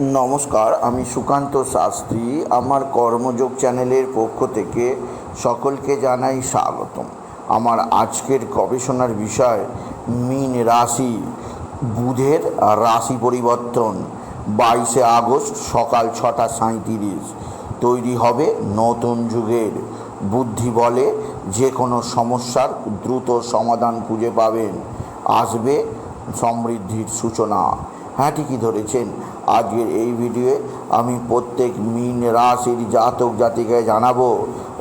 নমস্কার, আমি সুকান্ত শাস্ত্রী। আমার কর্মযোগ চ্যানেলের পক্ষ থেকে সকলকে জানাই স্বাগতম। আমার আজকের গবেষণার বিষয়, মিন রাশি, বুধের রাশি পরিবর্তন। বাইশে আগস্ট, সকাল ছটা সাঁইত্রিশ। তৈরি হবে নতুন যুগের। বুদ্ধি বলে যে কোনো সমস্যার দ্রুত সমাধান খুঁজে পাবেন। আসবে সমৃদ্ধির সূচনা। হ্যাঁ ঠিকই ধরেছেন। আজকের এই ভিডিওয়ে আমি প্রত্যেক মিন রাশির জাতক জাতিকায় জানাব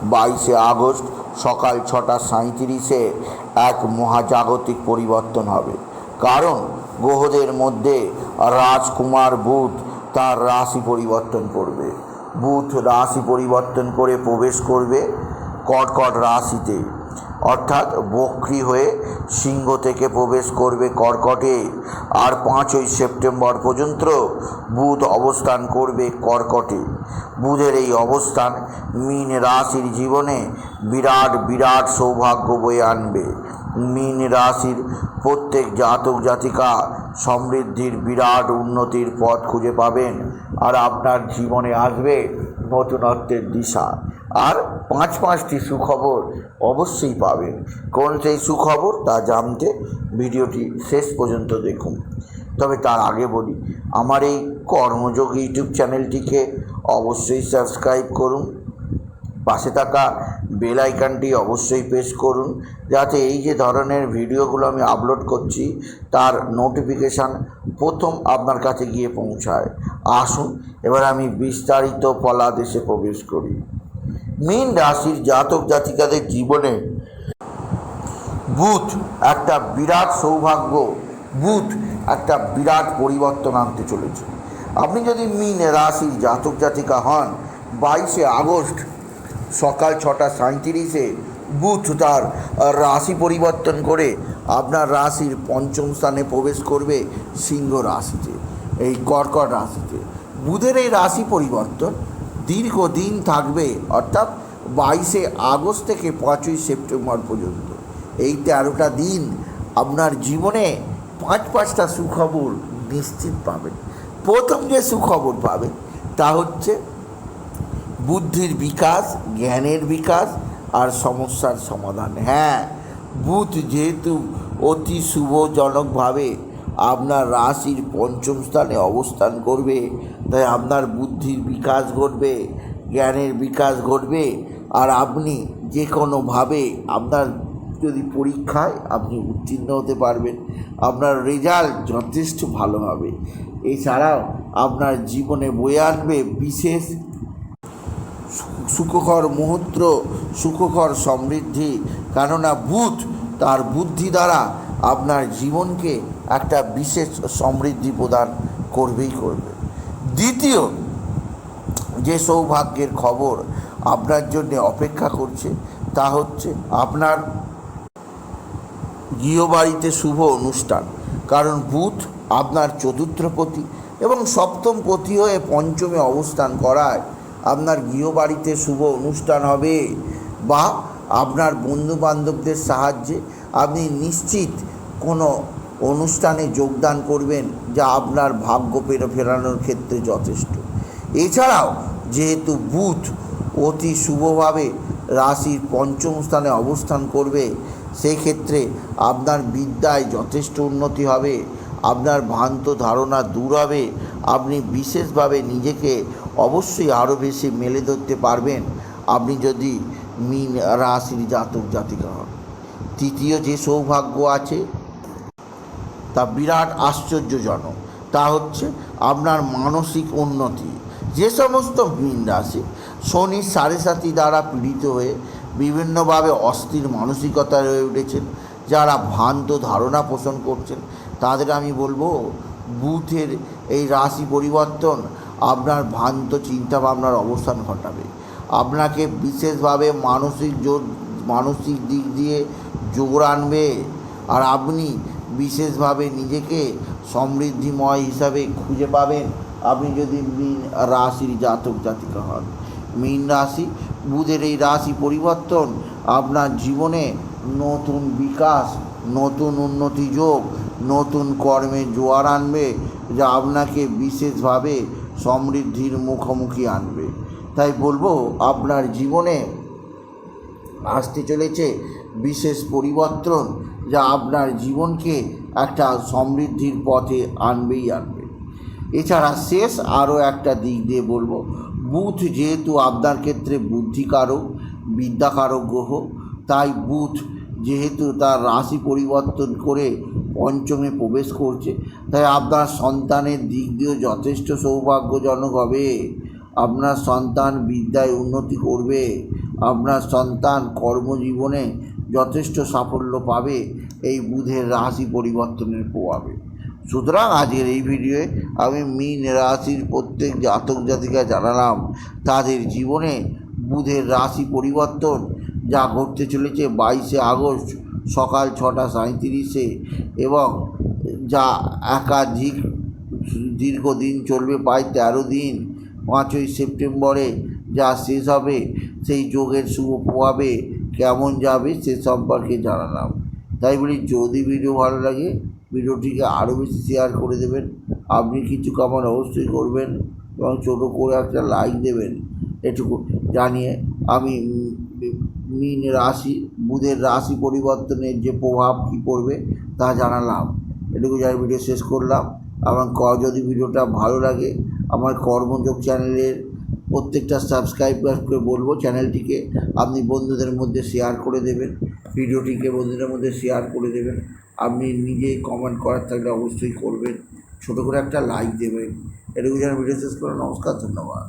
বাইশে আগস্ট সকাল ছটা সাঁইত্রিশে এক মহাজাগতিক পরিবর্তন হবে। কারণ গ্রহদের মধ্যে রাজকুমার বুধ তার রাশি পরিবর্তন করবে। বুধ রাশি পরিবর্তন করে প্রবেশ করবে কর্কট রাশিতে। অর্থাৎ বক্রি হয়ে সিংহ থেকে প্রবেশ করবে কর্কটে। আর পাঁচই সেপ্টেম্বর পর্যন্ত বুধ অবস্থান করবে কর্কটে। বুধের এই অবস্থান মীন রাশির জীবনে বিরাট বিরাট সৌভাগ্য বয়ে আনবে। মীন রাশির প্রত্যেক জাতক জাতিকা সমৃদ্ধির, বিরাট উন্নতির পথ খুঁজে পাবেন। আর আপনার জীবনে আসবে নতুনত্বের দিশা। আর পাঁচ পাঁচটি সুখবর অবশ্যই পাবেন। কোন সেই সুখবর তা জানতে ভিডিওটি শেষ পর্যন্ত দেখুন। তবে তার আগে বলি, আমার এই কর্মযোগ ইউটিউব চ্যানেলটিকে অবশ্যই সাবস্ক্রাইব করুন। পাশে থাকা বেল আইকনটি অবশ্যই প্রেস করুন, যাতে এই যে ধরনের ভিডিওগুলো আমি আপলোড করছি, তার নোটিফিকেশান প্রথম আপনার কাছে গিয়ে পৌঁছায়। আসুন, এবার আমি বিস্তারিত পলাদেশে প্রবেশ করি। মীন রাশির জাতক জাতিকাদের জীবনে বুধ একটা বিরাট সৌভাগ্য বুধ একটা বিরাট পরিবর্তন আনতে চলেছে। আপনি যদি মীন রাশির জাতক জাতিকা হন, বাইশে আগস্ট সকাল ছটা সাঁইত্রিশে বুধ তার রাশি পরিবর্তন করে আপনার রাশির পঞ্চম স্থানে প্রবেশ করবে সিংহ রাশিতে, এই কর্কট রাশিতে। বুধের এই রাশি পরিবর্তন দীর্ঘদিন থাকবে, অর্থাৎ বাইশে আগস্ট থেকে পাঁচই সেপ্টেম্বর পর্যন্ত। এই তেরোটা দিন আপনার জীবনে পাঁচ পাঁচটা সুখবর নিশ্চিত পাবেন। প্রথম যে সুখবর পাবেন, তা হচ্ছে বুদ্ধির বিকাশ, জ্ঞানের বিকাশ আর সমস্যার সমাধান। হ্যাঁ বুধ যেহেতু অতি শুভজনকভাবে আপনার রাশির পঞ্চম স্থানে অবস্থান করবে, তাই আপনার বুদ্ধির বিকাশ ঘটবে, জ্ঞানের বিকাশ ঘটবে, আর আপনি যে কোনোভাবে আপনার যদি পরীক্ষায় আপনি উত্তীর্ণ হতে পারবেন, আপনার রেজাল্ট যথেষ্ট ভালো হবে। এছাড়াও আপনার জীবনে বয়ে আনবে বিশেষ সুখকর মুহূর্ত, সুখকর সমৃদ্ধি, কেননা বুধ তার বুদ্ধি দ্বারা আপনার জীবনকে একটা বিশেষ সমৃদ্ধি প্রদান করবেই করবে। দ্বিতীয় যে সৌভাগ্যের খবর আপনার জন্য অপেক্ষা করছে, তা হচ্ছে আপনার গৃহবাড়িতে শুভ অনুষ্ঠান। কারণ বুধ আপনার চতুর্থপতি এবং সপ্তম পতি হয়ে পঞ্চমে অবস্থান করায় আপনার গৃহবাড়িতে শুভ অনুষ্ঠান হবে বা আপনার বন্ধু বান্ধবদের সাহায্যে আপনি নিশ্চিত কোনো অনুষ্ঠানে যোগদান করবেন যা আপনার ভাগ্য পেরো, ফেরানোর ক্ষেত্রে যথেষ্ট। এছাড়াও যেহেতু বুধ অতি শুভভাবে রাশির পঞ্চম স্থানে অবস্থান করবে সেই ক্ষেত্রে আপনার বিদ্যায় যথেষ্ট উন্নতি হবে, আপনার ভ্রান্ত ধারণা দূর হবে, আপনি বিশেষভাবে নিজেকে অবশ্যই আরও বেশি মেলে ধরতে পারবেন। আপনি যদি মিন রাশির জাতক জাতিকা হন। তৃতীয় যে সৌভাগ্য আছে, তা বিরাট আশ্চর্যজনক। তা হচ্ছে আপনার মানসিক উন্নতি। যে সমস্ত মীন রাশি, শনি সাড়ে সাতি দ্বারা পীড়িত হয়ে বিভিন্নভাবে অস্থির মানসিকতায় হয়ে উঠেছেন, যারা ভ্রান্ত ধারণা পোষণ করছেন তাদের আমি বলব, বুথের এই রাশি পরিবর্তন আপনার ভ্রান্ত চিন্তাভাবনার অবস্থান ঘটাবে। আপনাকে বিশেষভাবে মানসিক জোর, মানসিক দিক দিয়ে জোর আনবে আর আপনি বিশেষভাবে নিজেকে সমৃদ্ধিময় হিসাবে খুঁজে পাবেন। আপনি যদি মীন রাশির জাতক, জাতিকা হন। মীন রাশি, বুধের এই রাশি পরিবর্তন আপনার জীবনে নতুন বিকাশ, নতুন উন্নতি যোগ, নতুন কর্মে জোয়ার আনবে, যা আপনাকে বিশেষভাবে সমৃদ্ধির মুখোমুখি আনবে। তাই বলব, আপনার জীবনে আসতে চলেছে বিশেষ পরিবর্তন যা আপনার জীবনকে একটা সমৃদ্ধির পথে আনবেই আনবে। এছাড়া শেষ আরও একটা দিক দিয়ে বলব, বুথ যেহেতু আপনার ক্ষেত্রে বুদ্ধিকারক, বিদ্যাকারক গ্রহ, তাই বুথ যেহেতু তার রাশি পরিবর্তন করে পঞ্চমে প্রবেশ করছে, তাই আপনার সন্তানের দিক দিয়েও যথেষ্ট সৌভাগ্যজনক হবে। আপনার সন্তান বিদ্যায় উন্নতি করবে। আপনার সন্তান কর্মজীবনে যথেষ্ট সাফল্য পাবে, এই বুধের রাশি পরিবর্তনের প্রভাবে। সুতরাং আজকের এই ভিডিওয়ে আমি মীন রাশির প্রত্যেক জাতক জাতিকা জানালাম, তাদের জীবনে বুধের রাশি পরিবর্তন যা ঘটতে চলেছে বাইশে আগস্ট সকাল ছটা সাঁত্রিশে এবং যা একাধিক দীর্ঘদিন চলবে, প্রায় তেরো দিন, পাঁচই সেপ্টেম্বরে যা শেষ হবে সেই যোগের শুভ প্রভাবে কেমন যাবে সে সম্পর্কে জানালাম। তাই বলি, যদি ভিডিও ভালো লাগে, ভিডিওটিকে আরও বেশি শেয়ার করে দেবেন। আপনি কিছু কামান অবশ্যই করবেন এবং ছোটো করে একটা লাইক দেবেন। এটুকু জানিয়ে আমি মিন রাশি, বুধের রাশি পরিবর্তনের যে প্রভাব কী পড়বে তা জানালাম। এটুকু যাই ভিডিও শেষ করলাম। আমার যদি ভিডিওটা ভালো লাগে, আমার কর্মযোগ চ্যানেলের প্রত্যেকটা সাবস্ক্রাইব করে বলব চ্যানেলটিকে আপনি বন্ধুদের মধ্যে শেয়ার করে দেবেন ভিডিওটিকে বন্ধুদের মধ্যে শেয়ার করে দেবেন। আপনি নিজে কমেন্ট করার থাকলে অবশ্যই করবেন। ছোটো করে একটা লাইক দেবেন। এটুকু যেন ভিডিও শেষ করে নমস্কার, ধন্যবাদ।